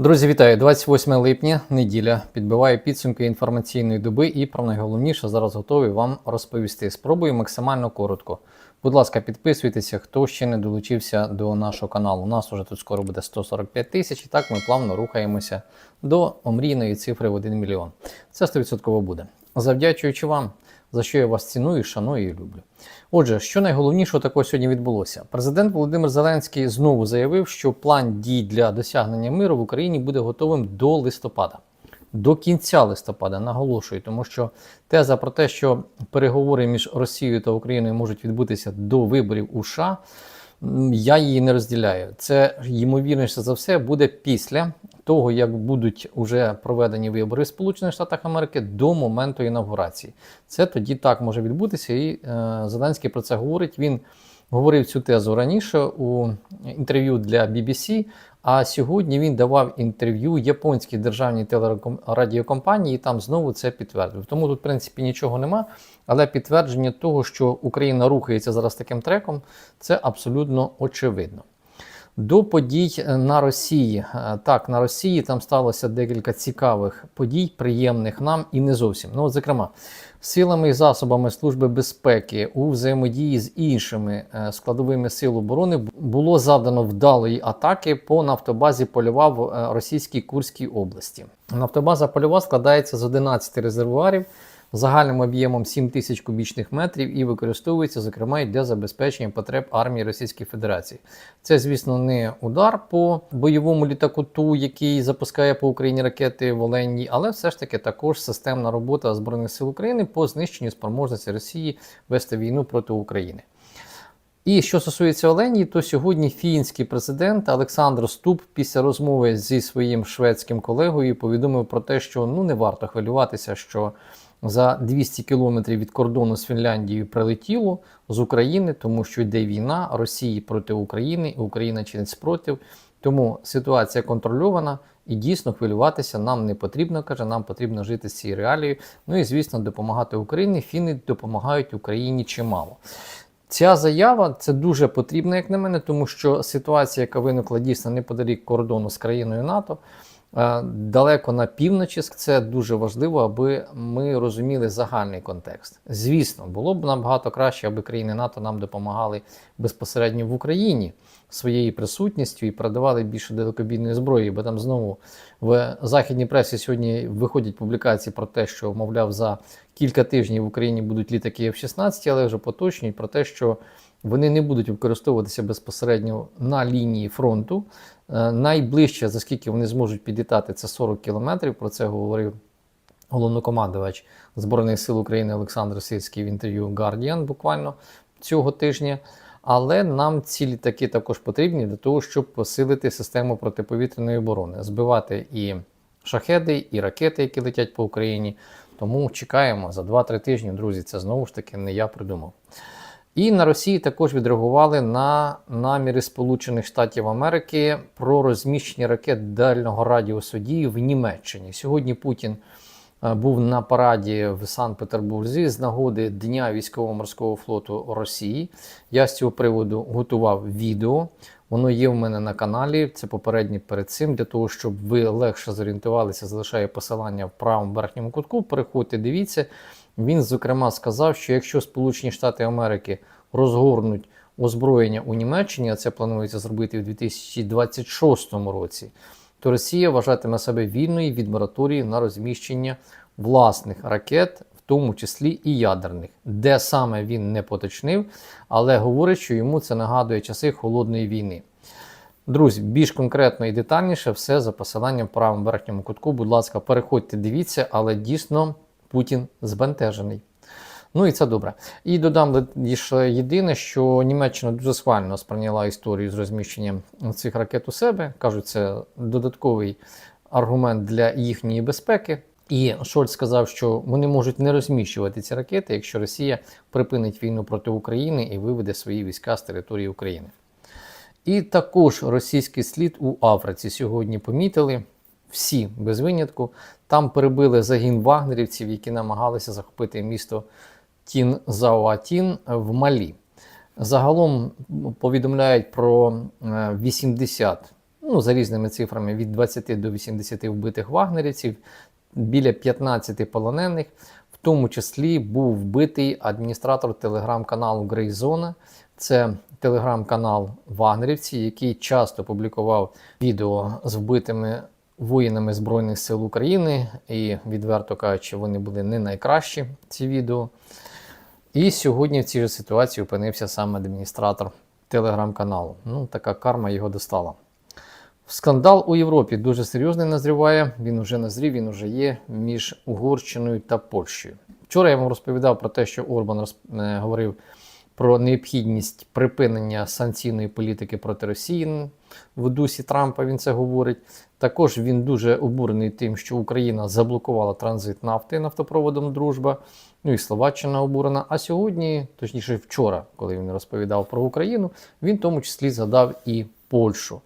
Друзі, вітаю! 28 липня, неділя. Підбиваю підсумки інформаційної доби і про найголовніше зараз готовий вам розповісти. Спробую максимально коротко. Будь ласка, підписуйтеся, хто ще не долучився до нашого каналу. У нас вже тут скоро буде 145 тисяч, і так ми плавно рухаємося до омрійної цифри в 1 мільйон. Це 100% буде. Завдячуючи вам, за що я вас ціную, шаную і люблю. Отже, що найголовнішого такого сьогодні відбулося? Президент Володимир Зеленський знову заявив, що план дій для досягнення миру в Україні буде готовим до листопада. До кінця листопада наголошую, тому що теза про те, що переговори між Росією та Україною можуть відбутися до виборів у США, я її не розділяю. Це ймовірніше за все буде після того, як будуть уже проведені вибори в Сполучених Штатах Америки до моменту інавгурації. Це тоді так може відбутися, і е, Зеленський про це говорить. Він говорив цю тезу раніше у інтерв'ю для BBC, а сьогодні він давав інтерв'ю японській державній телерадіокомпанії, і там знову це підтвердив. Тому тут, в принципі, нічого нема. Але підтвердження того, що Україна рухається зараз таким треком, це абсолютно очевидно. До подій на Росії. Е, Так, на Росії там сталося декілька цікавих подій, приємних нам і не зовсім. Ну, от, зокрема, силами і засобами Служби безпеки у взаємодії з іншими е, складовими сил оборони було завдано вдалої атаки по нафтобазі Польова в е, російській Курській області. Нафтобаза Польова складається з 11 резервуарів загальним об'ємом 7 тисяч кубічних метрів і використовується, зокрема, і для забезпечення потреб армії Російської Федерації. Це, звісно, не удар по бойовому літаку Ту, який запускає по Україні ракети в Оленній, але все ж таки також системна робота Збройних сил України по знищенню спроможності Росії вести війну проти України. І що стосується Оленії, то сьогодні фінський президент Олександр Ступ після розмови зі своїм шведським колегою повідомив про те, що ну не варто хвилюватися, що за 200 кілометрів від кордону з Фінляндією прилетіло з України, тому що йде війна Росії проти України, і Україна чинить спротив. Тому ситуація контрольована і дійсно хвилюватися нам не потрібно, каже, нам потрібно жити з цією реалією. Ну і звісно, допомагати Україні. Фіни допомагають Україні чимало. Ця заява це дуже потрібно, як на мене, тому що ситуація, яка виникла дійсно неподалік кордону з країною НАТО, далеко на півночі, це дуже важливо, аби ми розуміли загальний контекст. Звісно, було б набагато краще, аби країни НАТО нам допомагали безпосередньо в Україні своєю присутністю і передавали більше далекобійної зброї, бо там знову в західній пресі сьогодні виходять публікації про те, що, мовляв, за кілька тижнів в Україні будуть літаки F-16, але вже поточнюють про те, що вони не будуть використовуватися безпосередньо на лінії фронту. Е, Найближче, за скільки вони зможуть підлітати, це 40 кілометрів. Про це говорив головнокомандувач Збройних сил України Олександр Сирський в інтерв'ю Guardian буквально цього тижня. Але нам ці літаки також потрібні для того, щоб посилити систему протиповітряної оборони, збивати і шахеди, і ракети, які летять по Україні. Тому чекаємо за 2-3 тижні, друзі. Це знову ж таки не я придумав. І на Росії також відреагували на наміри Сполучених Штатів Америки про розміщення ракет дальнього радіусу дії в Німеччині. Сьогодні Путін е, був на параді в Санкт-Петербурзі з нагоди Дня військово-морського флоту Росії. Я з цього приводу готував відео. Воно є в мене на каналі. Це попереднє перед цим. Для того, щоб ви легше зорієнтувалися, залишаю посилання в правому верхньому кутку. Переходьте, дивіться. Він, зокрема, сказав, що якщо Сполучені Штати Америки розгорнуть озброєння у Німеччині, а це планується зробити в 2026 році, то Росія вважатиме себе вільною від мораторії на розміщення власних ракет, в тому числі і ядерних, де саме він не поточнив, але говорить, що йому це нагадує часи холодної війни. Друзі, більш конкретно і детальніше все за посиланням в правому верхньому кутку. Будь ласка, переходьте, дивіться, але дійсно Путін збентежений. Ну і це добре. І додам лише єдине, що Німеччина дуже схвально сприйняла історію з розміщенням цих ракет у себе. Кажуть, це додатковий аргумент для їхньої безпеки. І Шольц сказав, що вони можуть не розміщувати ці ракети, якщо Росія припинить війну проти України і виведе свої війська з території України. І також російський слід у Африці сьогодні помітили всі без винятку. Там перебили загін вагнерівців, які намагалися захопити місто Тін-Зауатін в Малі. Загалом повідомляють про 80, ну, за різними цифрами, від 20 до 80 вбитих вагнерівців, біля 15 полонених. В тому числі був вбитий адміністратор телеграм-каналу Грейзона. Це телеграм-канал Вагнерівці, який часто публікував відео з вбитими воїнами Збройних сил України. І, відверто кажучи, вони були не найкращі ці відео. І сьогодні в цій же ситуації опинився саме адміністратор телеграм-каналу. Ну, така карма його достала. Скандал у Європі дуже серйозний назріває. Він вже назрів, він вже є між Угорщиною та Польщею. Вчора я вам розповідав про те, що Орбан розп... е, говорив про необхідність припинення санкційної політики проти Росії в дусі Трампа. Він це говорить. Також він дуже обурений тим, що Україна заблокувала транзит нафти нафтопроводом Дружба. Ну і Словаччина обурена. А сьогодні, точніше, вчора, коли він розповідав про Україну, він в тому числі згадав і Польщу.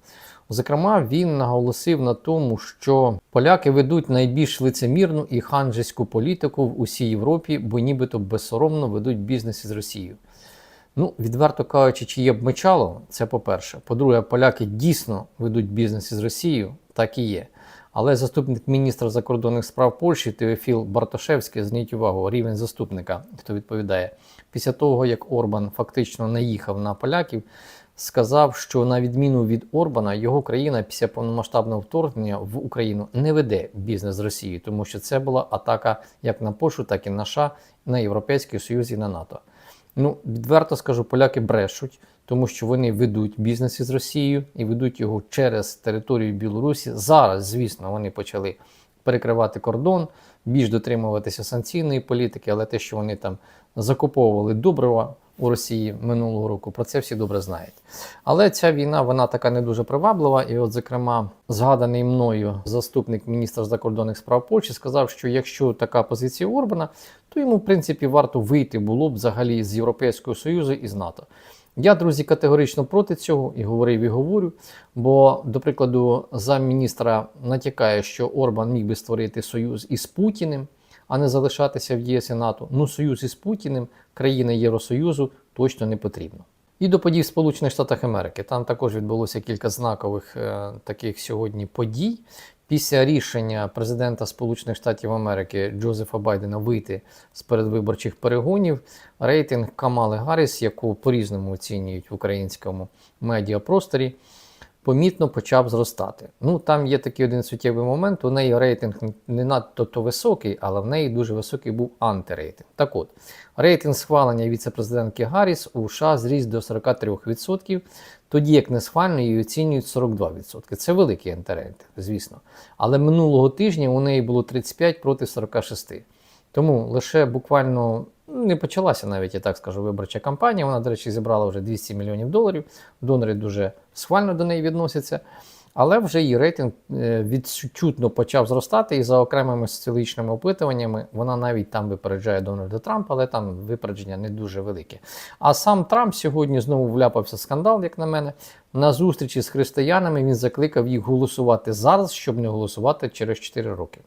Зокрема, він наголосив на тому, що поляки ведуть найбільш лицемірну і ханжеську політику в усій Європі, бо нібито безсоромно ведуть бізнес із Росією. Ну, відверто кажучи, чи є б мечало, це по-перше. По-друге, поляки дійсно ведуть бізнес із Росією, так і є. Але заступник міністра закордонних справ Польщі Теофіл Бартошевський, зверніть увагу, рівень заступника, хто відповідає, після того, як Орбан фактично наїхав на поляків, сказав, що на відміну від Орбана, його країна після повномасштабного вторгнення в Україну не веде бізнес з Росією, тому що це була атака як на Польщу, так і на США, на Європейський Союз і на НАТО. Ну, відверто скажу, поляки брешуть, тому що вони ведуть бізнес із Росією і ведуть його через територію Білорусі. Зараз, звісно, вони почали перекривати кордон, більш дотримуватися санкційної політики, але те, що вони там закуповували добрива у Росії минулого року, про це всі добре знають. Але ця війна вона така не дуже приваблива. І, от, зокрема, згаданий мною заступник міністра закордонних справ Польщі сказав, що якщо така позиція Орбана, то йому, в принципі, варто вийти було б взагалі з Європейського Союзу і з НАТО. Я, друзі, категорично проти цього і говорив, і говорю. Бо, до прикладу, замміністра натякає, що Орбан міг би створити союз із Путіним, а не залишатися в ЄС і НАТО. Ну, союз із Путіним, країни Євросоюзу точно не потрібно. І до подій в Сполучених Штатах Америки. Там також відбулося кілька знакових е, таких сьогодні подій. Після рішення президента Сполучених Штатів Америки Джозефа Байдена вийти з передвиборчих перегонів, рейтинг Камали Гарріс, яку по-різному оцінюють в українському медіапросторі, помітно почав зростати. Ну, там є такий один суттєвий момент. У неї рейтинг не надто то високий, але в неї дуже високий був антирейтинг. Так от, рейтинг схвалення віце-президентки Гарріс у США зріс до 43%, тоді як несхвально її оцінюють 42%. Це великий антирейтинг, звісно. Але минулого тижня у неї було 35 проти 46. Тому лише буквально ну, не почалася навіть, я так скажу, виборча кампанія. Вона, до речі, зібрала вже 200 мільйонів доларів. Донори дуже схвально до неї відносяться. Але вже її рейтинг е, відчутно почав зростати, і за окремими соціологічними опитуваннями вона навіть там випереджає Дональда Трампа, але там випередження не дуже велике. А сам Трамп сьогодні знову вляпався в скандал, як на мене. На зустрічі з християнами він закликав їх голосувати зараз, щоб не голосувати через 4 роки.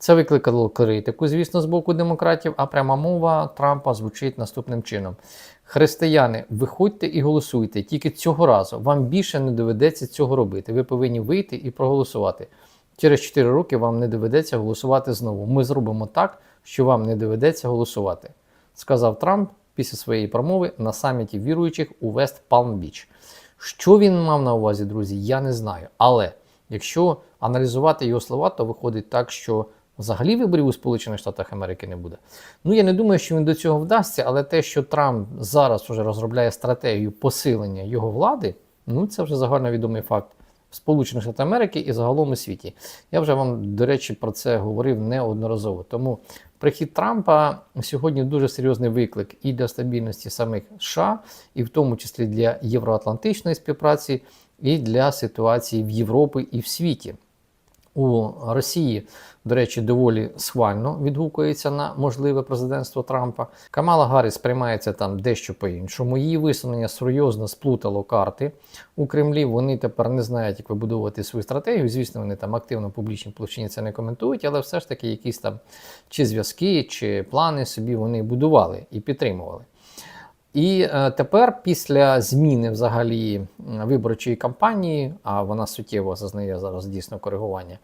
Це викликало критику, звісно, з боку демократів, а пряма мова Трампа звучить наступним чином: Християни, виходьте і голосуйте. Тільки цього разу вам більше не доведеться цього робити. Ви повинні вийти і проголосувати. Через 4 роки вам не доведеться голосувати знову. Ми зробимо так, що вам не доведеться голосувати, сказав Трамп після своєї промови на саміті віруючих у Вест Палм Біч. Що він мав на увазі, друзі, я не знаю. Але якщо аналізувати його слова, то виходить так, що взагалі виборів у Сполучених Штатах Америки не буде. Ну я не думаю, що він до цього вдасться, але те, що Трамп зараз вже розробляє стратегію посилення його влади, ну це вже загальновідомий факт. Сполучених Штатах Америки і загалом у світі. Я вже вам, до речі, про це говорив неодноразово. Тому прихід Трампа сьогодні дуже серйозний виклик і для стабільності самих США, і в тому числі для євроатлантичної співпраці, і для ситуації в Європі і в світі. У Росії, до речі, доволі схвально відгукується на можливе президентство Трампа. Камала Гарріс сприймається там дещо по-іншому. Її висунення серйозно сплутало карти у Кремлі. Вони тепер не знають, як вибудовувати свою стратегію. Звісно, вони там активно в публічній площині це не коментують, але все ж таки якісь там чи зв'язки, чи плани собі вони будували і підтримували. І е, тепер, після зміни взагалі виборчої кампанії, а вона суттєво зазнає зараз дійсно коригування,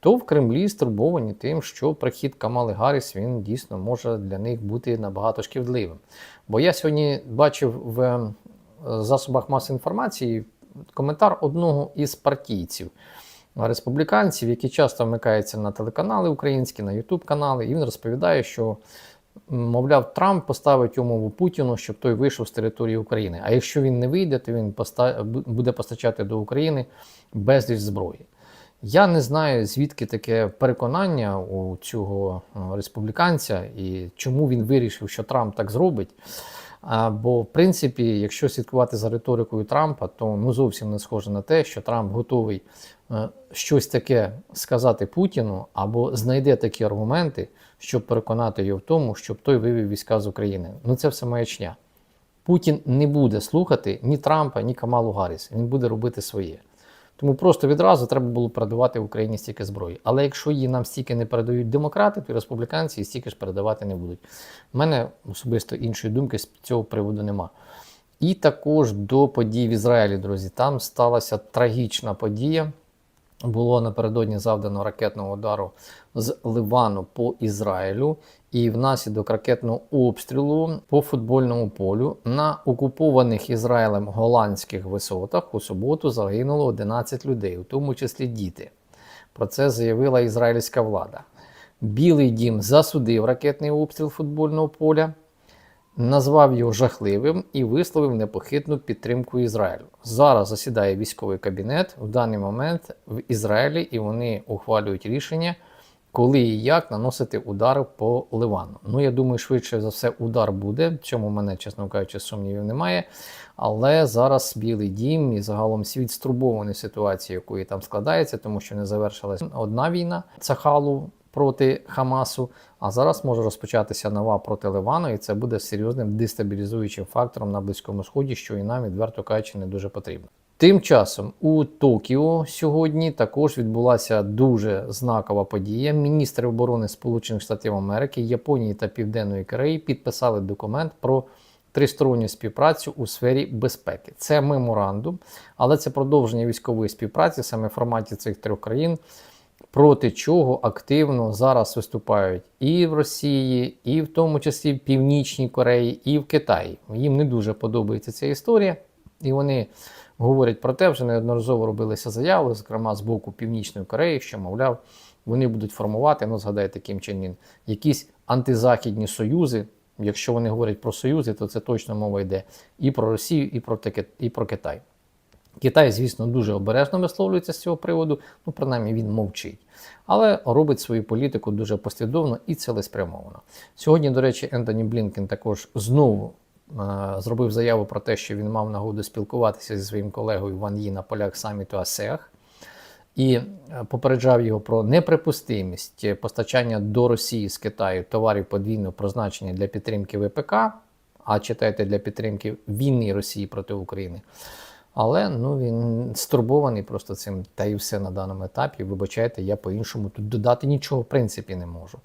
то в Кремлі стурбовані тим, що прихід Камали Гарріс він дійсно може для них бути набагато шкідливим. Бо я сьогодні бачив в е, засобах масової інформації коментар одного із партійців. Республіканців, які часто вмикаються на телеканали українські, на Ютуб канали, і він розповідає, що мовляв, Трамп поставить умову Путіну, щоб той вийшов з території України. А якщо він не вийде, то він поста- буде постачати до України безліч зброї. Я не знаю, звідки таке переконання у цього е, республіканця і чому він вирішив, що Трамп так зробить. А, бо, в принципі, якщо слідкувати за риторикою Трампа, то ну зовсім не схоже на те, що Трамп готовий е, щось таке сказати Путіну або знайде такі аргументи, щоб переконати його в тому, щоб той вивів війська з України. Ну це все маячня. Путін не буде слухати ні Трампа, ні Камалу Гарріс. Він буде робити своє. Тому просто відразу треба було передавати Україні стільки зброї. Але якщо її нам стільки не передають демократи, то і республіканці її стільки ж передавати не будуть. У мене особисто іншої думки з цього приводу нема. І також до подій в Ізраїлі, друзі, там сталася трагічна подія. Було напередодні завдано ракетного удару з Ливану по Ізраїлю, і внаслідок ракетного обстрілу по футбольному полю на окупованих Ізраїлем голландських висотах у суботу загинуло 11 людей, у тому числі діти. Про це заявила ізраїльська влада. Білий дім засудив ракетний обстріл футбольного поля, назвав його жахливим і висловив непохитну підтримку Ізраїлю. Зараз засідає військовий кабінет в даний момент в Ізраїлі, і вони ухвалюють рішення, коли і як наносити удар по Ливану. Ну, я думаю, швидше за все, удар буде. В цьому в мене, чесно кажучи, сумнівів немає. Але зараз Білий Дім і загалом світ стурбований ситуацією, якої там складається, тому що не завершилась одна війна Цахалу проти Хамасу. А зараз може розпочатися нова проти Ливану, і це буде серйозним дестабілізуючим фактором на Близькому Сході, що і нам, відверто кажучи, не дуже потрібно. Тим часом у Токіо сьогодні також відбулася дуже знакова подія. Міністри оборони Сполучених Штатів Америки, Японії та Південної Кореї підписали документ про тристоронню співпрацю у сфері безпеки. Це меморандум, але це продовження військової співпраці саме в форматі цих трьох країн проти чого активно зараз виступають і в Росії, і в тому числі в Північній Кореї, і в Китаї. Їм не дуже подобається ця історія, і вони говорять про те, вже неодноразово робилися заяви, зокрема з боку Північної Кореї, що, мовляв, вони будуть формувати, ну згадайте Кім Чен Ін, якісь антизахідні союзи. Якщо вони говорять про союзи, то це точно мова йде і про Росію, і про, і про Китай. Китай, звісно, дуже обережно висловлюється з цього приводу, ну, принаймні він мовчить. Але робить свою політику дуже послідовно і цілеспрямовано. Сьогодні, до речі, Ентоні Блінкен також знову е, зробив заяву про те, що він мав нагоду спілкуватися зі своїм колегою Ван Ї на полях саміту АСЕАХ і е, попереджав його про неприпустимість постачання до Росії з Китаю товарів подвійного призначення для підтримки ВПК, а читайте для підтримки війни Росії проти України. Але ну він стурбований просто цим, та і все на даному етапі. Вибачайте, я по-іншому тут додати нічого в принципі не можу.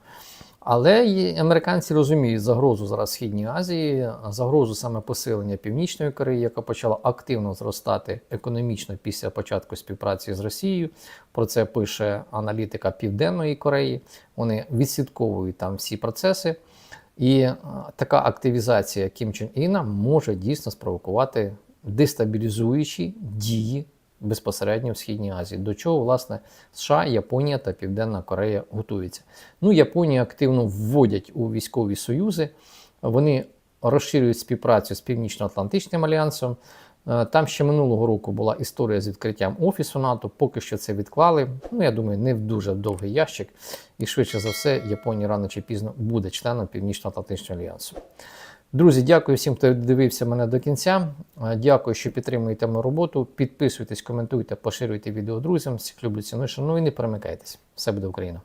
Але американці розуміють загрозу зараз Східній Азії, загрозу саме посилення Північної Кореї, яка почала активно зростати економічно після початку співпраці з Росією. Про це пише аналітика Південної Кореї. Вони відслідковують там всі процеси. І е, така активізація Кім Чен Іна може дійсно спровокувати дестабілізуючі дії безпосередньо в Східній Азії, до чого, власне, США, Японія та Південна Корея готуються. Ну, Японію активно вводять у військові союзи, вони розширюють співпрацю з Північно-Атлантичним альянсом. Е, Там ще минулого року була історія з відкриттям офісу НАТО. Поки що це відклали. Ну, я думаю, не в дуже довгий ящик. І швидше за все, Японія рано чи пізно буде членом Північно-Атлантичного альянсу. Друзі, дякую всім, хто дивився мене до кінця. Е, Дякую, що підтримуєте мою роботу. Підписуйтесь, коментуйте, поширюйте відео друзям. Всіх люблю ціну, шану і не перемикайтесь. Все буде Україна!